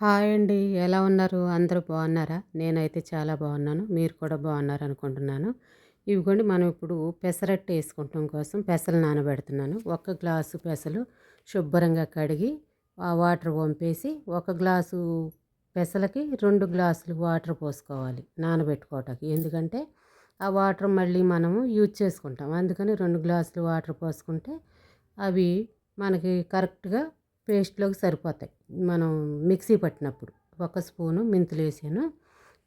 Hi అండి. ఎలా ఉన్నారు? అందరూ బాగున్నారా? నేనైతే చాలా బాగున్నాను. మీరు కూడా బాగున్నారు అనుకుంటున్నాను ఇవిగోండి మనం ఇప్పుడు పెసరట్టు వేసుకుంటాం కోసం పెసలు నానబెడుతున్నాను. ఒక గ్లాసు పెసలు శుభ్రంగా కడిగి ఆ వాటర్ వంపేసి ఒక గ్లాసు పెసలకి రెండు గ్లాసులు వాటర్ పోసుకోవాలి నానబెట్టుకోవటానికి. ఎందుకంటే ఆ వాటర్ మళ్ళీ మనము యూజ్ చేసుకుంటాం. అందుకని రెండు గ్లాసులు వాటర్ పోసుకుంటే అవి మనకి కరెక్ట్గా పేస్ట్లోకి సరిపోతాయి. మనం మిక్సీ పట్టినప్పుడు ఒక స్పూను మెంతులు వేసాను.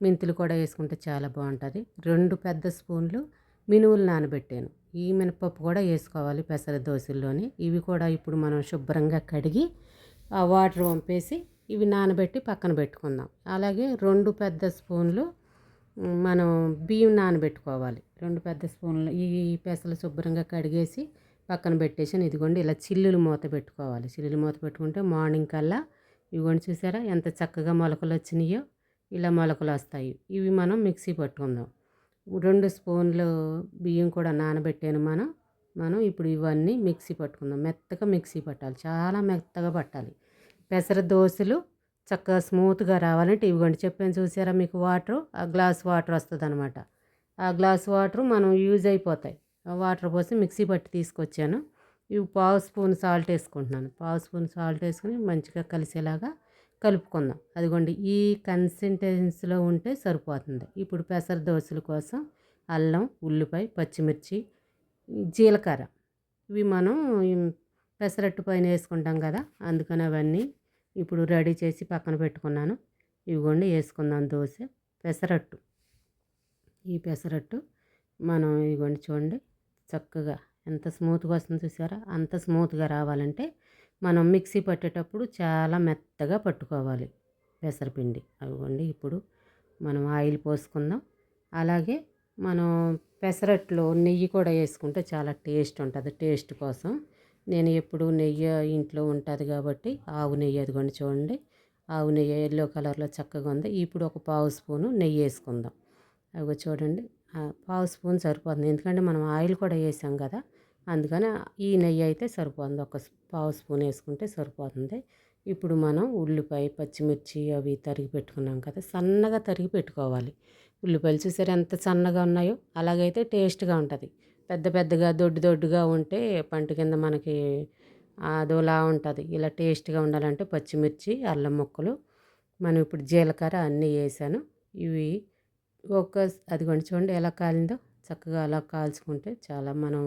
మెంతులు కూడా వేసుకుంటే చాలా బాగుంటుంది. రెండు పెద్ద స్పూన్లు మినువులు నానబెట్టాను. ఈ మినపప్పు కూడా వేసుకోవాలి పెసర దోశల్లోని. ఇవి కూడా ఇప్పుడు మనం శుభ్రంగా కడిగి ఆ వాటర్ వంపేసి ఇవి నానబెట్టి పక్కన పెట్టుకుందాం. అలాగే రెండు పెద్ద స్పూన్లు మనం బియ్యం నానబెట్టుకోవాలి. రెండు పెద్ద స్పూన్లు ఈ పెసలు శుభ్రంగా కడిగేసి పక్కన పెట్టేసాను ఇదిగోండి ఇలా చిల్లులు మూత పెట్టుకోవాలి. చిల్లులు మూత పెట్టుకుంటే మార్నింగ్ కల్లా ఇదిగోండి చూసారా ఎంత చక్కగా మొలకలు వచ్చినాయో ఇలా మొలకలు వస్తాయి. ఇవి మనం మిక్సీ పట్టుకుందాం. రెండు స్పూన్లు బియ్యం కూడా నానబెట్టాను మనం. మనం ఇప్పుడు ఇవన్నీ మిక్సీ పట్టుకుందాం. మెత్తగా మిక్సీ పట్టాలి. చాలా మెత్తగా పట్టాలి. పెసర దోశలు చక్కగా స్మూత్గా రావాలంటే ఇవ్వండి చెప్పాను చూసారా మీకు వాటర్ ఆ గ్లాస్ వాటర్ వస్తుంది అనమాట ఆ గ్లాస్ వాటర్ మనం యూజ్ అయిపోతాయి. వాటర్ పోసి మిక్సీ పట్టి తీసుకొచ్చాను. ఇవి పావు స్పూన్ సాల్ట్ వేసుకుంటున్నాను. పావు స్పూన్ సాల్ట్ వేసుకుని మంచిగా కలిసేలాగా కలుపుకుందాం. అదిగోండి ఈ కన్సిస్టెన్సీలో ఉంటే సరిపోతుంది. ఇప్పుడు పెసర దోశల కోసం అల్లం ఉల్లిపాయ పచ్చిమిర్చి జీలకర్ర. ఇవి మనం పెసరట్టు పైన వేసుకుంటాం కదా అందుకని అవన్నీ ఇప్పుడు రెడీ చేసి పక్కన పెట్టుకున్నాను. ఇవిగోండి వేసుకుందాం దోశ పెసరట్టు. ఈ పెసరట్టు మనం ఇవ్వండి చూడండి చక్కగా. ఎంత స్మూత్గా వస్తుందో చూసారా? అంత స్మూత్గా రావాలంటే మనం మిక్సీ పట్టేటప్పుడు చాలా మెత్తగా పట్టుకోవాలి పెసరపిండి. అవిగోండి ఇప్పుడు మనం ఆయిల్ పోసుకుందాం. అలాగే మనం పెసరట్లో నెయ్యి కూడా వేసుకుంటే చాలా టేస్ట్ ఉంటుంది. టేస్ట్ కోసం నేను ఎప్పుడు నెయ్యి ఇంట్లో ఉంటుంది కాబట్టి ఆవు నెయ్యి అదిగోండి చూడండి. ఆవు నెయ్యి ఎల్లో కలర్లో చక్కగా ఉంది. ఇప్పుడు ఒక పావు స్పూను నెయ్యి వేసుకుందాం. అవి చూడండి. పావు స్పూన్ సరిపోతుంది. ఎందుకంటే మనం ఆయిల్ కూడా వేసాం కదా అందుకని ఈ నెయ్యి అయితే సరిపోతుంది. ఒక పావు స్పూన్ వేసుకుంటే సరిపోతుంది. ఇప్పుడు మనం ఉల్లిపాయ పచ్చిమిర్చి అవి తరిగి పెట్టుకున్నాం కదా సన్నగా తరిగి పెట్టుకోవాలి. ఉల్లిపాయలు చూసారు ఎంత సన్నగా ఉన్నాయో? అలాగైతే టేస్ట్గా ఉంటుంది. పెద్ద పెద్దగా దొడ్డు దొడ్డుగా ఉంటే పంట కింద మనకి అదోలా ఉంటుంది. ఇలా టేస్ట్గా ఉండాలంటే పచ్చిమిర్చి అల్లం ముక్కలు మనం ఇప్పుడు జీలకర్ర అన్నీ వేసాను. ఇవి ఒక అదిగోండి చూడండి ఎలా కాలిందో. చక్కగా అలా కాల్చుకుంటే చాలా మనం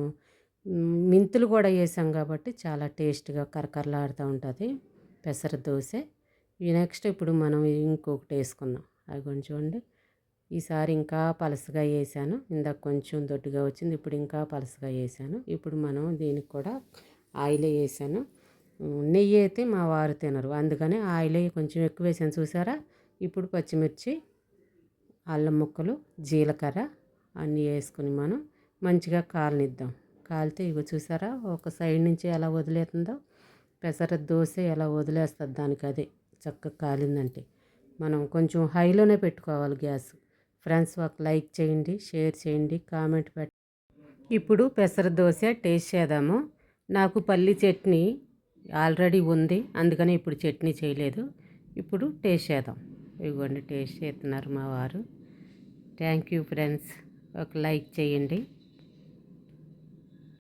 మెంతులు కూడా వేసాం కాబట్టి చాలా టేస్ట్గా కరకరలాడుతూ ఉంటుంది. పెసర దోశ. నెక్స్ట్ ఇప్పుడు మనం ఇంకొకటి వేసుకుందాం. అది కొంచెం చూడండి. ఈసారి ఇంకా పలసగా వేసాను. ఇందాక కొంచెం దొడ్డుగా వచ్చింది. ఇప్పుడు ఇంకా పలసగా వేసాను. ఇప్పుడు మనం దీనికి కూడా ఆయిల్ వేసాను. నెయ్యి అయితే మా వారు తినరు. అందుకని ఆయిల్ కొంచెం ఎక్కువ వేసాను. చూసారా? ఇప్పుడు పచ్చిమిర్చి అల్లం ముక్కలు జీలకర్ర అన్నీ వేసుకుని మనం మంచిగా కాలనిద్దాం. కాలితే ఇవి చూసారా ఒక సైడ్ నుంచి ఎలా వదిలేతుందో పెసర దోశ ఎలా వదిలేస్తుంది దానికి అదే చక్కగా కాలిందంటే. మనం కొంచెం హైలోనే పెట్టుకోవాలి గ్యాస్. ఫ్రెండ్స్ ఒక లైక్ చేయండి షేర్ చేయండి కామెంట్ పెట్టి. ఇప్పుడు పెసర దోశ టేస్ట్ చేద్దాము. నాకు పల్లి చట్నీ ఆల్రెడీ ఉంది అందుకని ఇప్పుడు చట్నీ చేయలేదు. ఇప్పుడు టేస్ట్ చేద్దాం. ఇవ్వండి టేస్ట్ చేస్తున్నారు మా వారు. థ్యాంక్ యూ ఫ్రెండ్స్ ఒక లైక్ చేయండి.